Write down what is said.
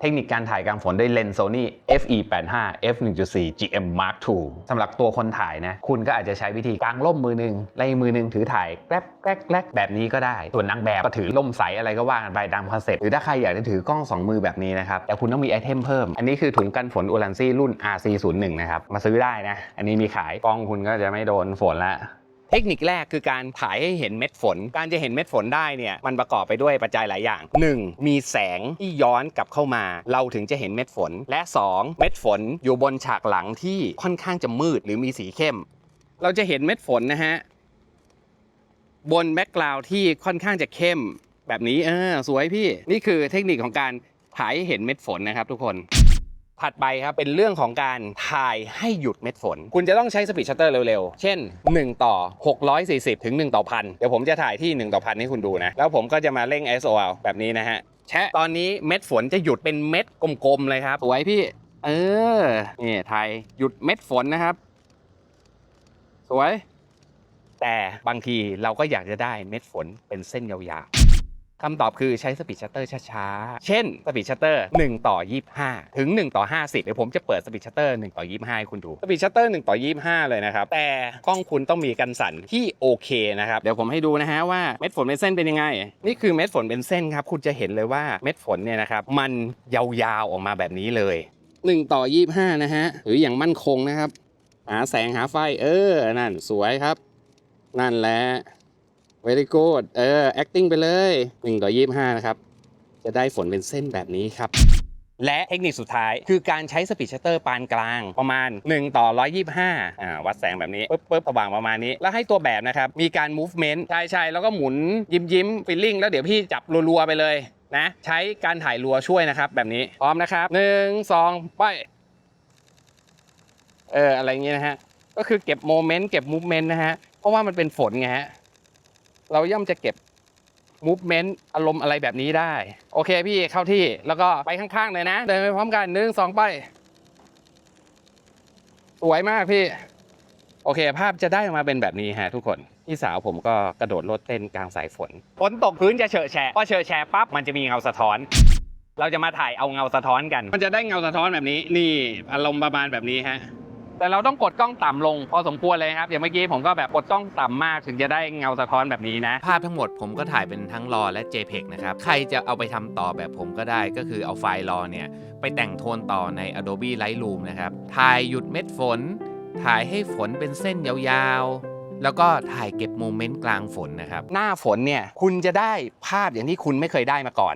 เทคนิคการถ่ายกลางฝนด้วยเลนส์ Sony FE85 f1.4 GM Mark II สำหรับตัวคนถ่ายนะ คุณก็อาจจะใช้วิธีกางร่มมือหนึ่งและอีกมือหนึ่งถือถ่ายแกลบแกลบแกลบแบบนี้ก็ได้ ส่วนนางแบบก็ถือร่มใสอะไรก็ว่ากันไปตามคอนเซ็ปต์หรือถ้าใครอยากจะถือกล้อง 2 มือแบบนี้นะครับ แต่คุณต้องมีไอเทมเพิ่ม อันนี้คือถุงกันฝนอูลันซี่รุ่น RC01 นะครับ มาซื้อได้นะ อันนี้มีขายกล้องคุณก็จะไม่โดนฝนละ เทคนิคแรกคือการถ่ายให้เห็นเม็ดฝน การจะเห็นเม็ดฝนได้เนี่ยมันประกอบไปด้วยปัจจัยหลายอย่าง 1. มีแสงที่ย้อนกลับเข้ามา เราถึงจะเห็นเม็ดฝน และ 2. เม็ดฝนอยู่บนฉากหลังที่ค่อนข้างจะมืดหรือมีสีเข้ม เราจะเห็นเม็ดฝนนะฮะบนแบ็กกราวด์ที่ค่อนข้างจะเข้ม แบบนี้เออสวยพี่ นี่คือเทคนิคของการถ่ายให้เห็นเม็ดฝนนะครับทุกคน ถัดไปครับเป็นเรื่องของการถ่ายให้หยุดเม็ดฝน คุณจะต้องใช้สปีดชัตเตอร์เร็วๆ เช่น 1 ต่อ 640 ถึง 1 ต่อพันเดี๋ยวผมจะถ่ายที่ 1 ต่อพันให้คุณดูนะ แล้วผมก็จะมาเร่ง ISO เอาแบบนี้นะฮะแชะตอนนี้เม็ดฝนจะหยุดเป็นเม็ดกลมๆเลยครับสวยพี่ เออนี่ถ่ายหยุดเม็ดฝนนะครับ สวย แต่บางทีเราก็อยากจะได้เม็ดฝนเป็นเส้นยาวๆ คำตอบคือใช้สปีดชัตเตอร์ช้าๆ เช่นสปีดชัตเตอร์1ต่อ 25 ถึง 1 ต่อ 50 เดี๋ยวผมจะเปิดสปีดชัตเตอร์1ต่อ 25 ให้คุณดูสปีดชัตเตอร์1ต่อ 25 เลยนะครับ แต่กล้องคุณต้องมีกันสั่นที่โอเคนะครับ เดี๋ยวผมให้ดูนะฮะว่าเม็ดฝนเป็นเส้นเป็นยังไง นี่คือเม็ดฝนเป็นเส้นครับ คุณจะเห็นเลยว่าเม็ดฝนเนี่ยนะครับมันยาวๆออกมาแบบนี้เลย 1 ต่อ 25 นะฮะหรืออย่างมั่นคงนะครับ หาแสงหาไฟเออนั่นสวยครับ นั่นแหละ very good เออ acting ไปเลย1ต่อ25 นะครับ จะได้ฝนเป็นเส้นแบบนี้ครับ และเทคนิคสุดท้ายคือการใช้สปีดชัตเตอร์ปานกลางประมาณ 1 ต่อ 125 อ่า วัดแสงแบบนี้ปึ๊บปึ๊บสว่างประมาณนี้ แล้วให้ตัวแบบนะครับ มีการ movement ใช่ใช่แล้วก็หมุนยิ้มยิ้มฟิลลิ่งแล้วเดี๋ยวพี่จับรัวๆไปเลยนะ ใช้การถ่ายรัวช่วยนะครับ แบบนี้พร้อมนะครับ 1 2 ไปเอออะไรเงี้ยนะฮะก็คือเก็บโมเมนต์เก็บมูฟเมนต์นะฮะเพราะว่ามันเป็นฝนไงฮะ เราย่อมจะเก็บมูฟเมนต์อารมณ์อะไรแบบนี้ได้ โอเคพี่เข้าที่แล้วก็ไปข้างๆเลยนะ เดินไปพร้อมกันหนึ่งสองไป สวยมากพี่ โอเค ภาพจะได้ออกมาเป็นแบบนี้ฮะทุกคนพี่สาวผมก็กระโดดโลดเต้นกลางสายฝนฝนตกพื้นจะเฉอะแฉะพอเฉอะแฉะปั๊บมันจะมีเงาสะท้อน เราจะมาถ่ายเอาเงาสะท้อนกัน มันจะได้เงาสะท้อนแบบนี้ นี่อารมณ์ประมาณแบบนี้ฮะ แต่เราต้องกดกล้องต่ำลงพอสมควรเลยครับอย่างเมื่อกี้ผมก็แบบกดกล้องต่ำมากถึงจะได้เงาสะท้อนแบบนี้นะ ภาพทั้งหมดผมก็ถ่ายเป็นทั้งรอและ JPEG นะครับ ใครจะเอาไปทำต่อแบบผมก็ได้ก็คือเอาไฟล์รอเนี่ยไปแต่งโทนต่อใน Adobe Lightroom นะครับ ถ่ายหยุดเม็ดฝน ถ่ายให้ฝนเป็นเส้นยาวๆแล้วก็ถ่ายเก็บโมเมนต์กลางฝนนะครับ หน้าฝนเนี่ย คุณจะได้ภาพอย่างที่คุณไม่เคยได้มาก่อน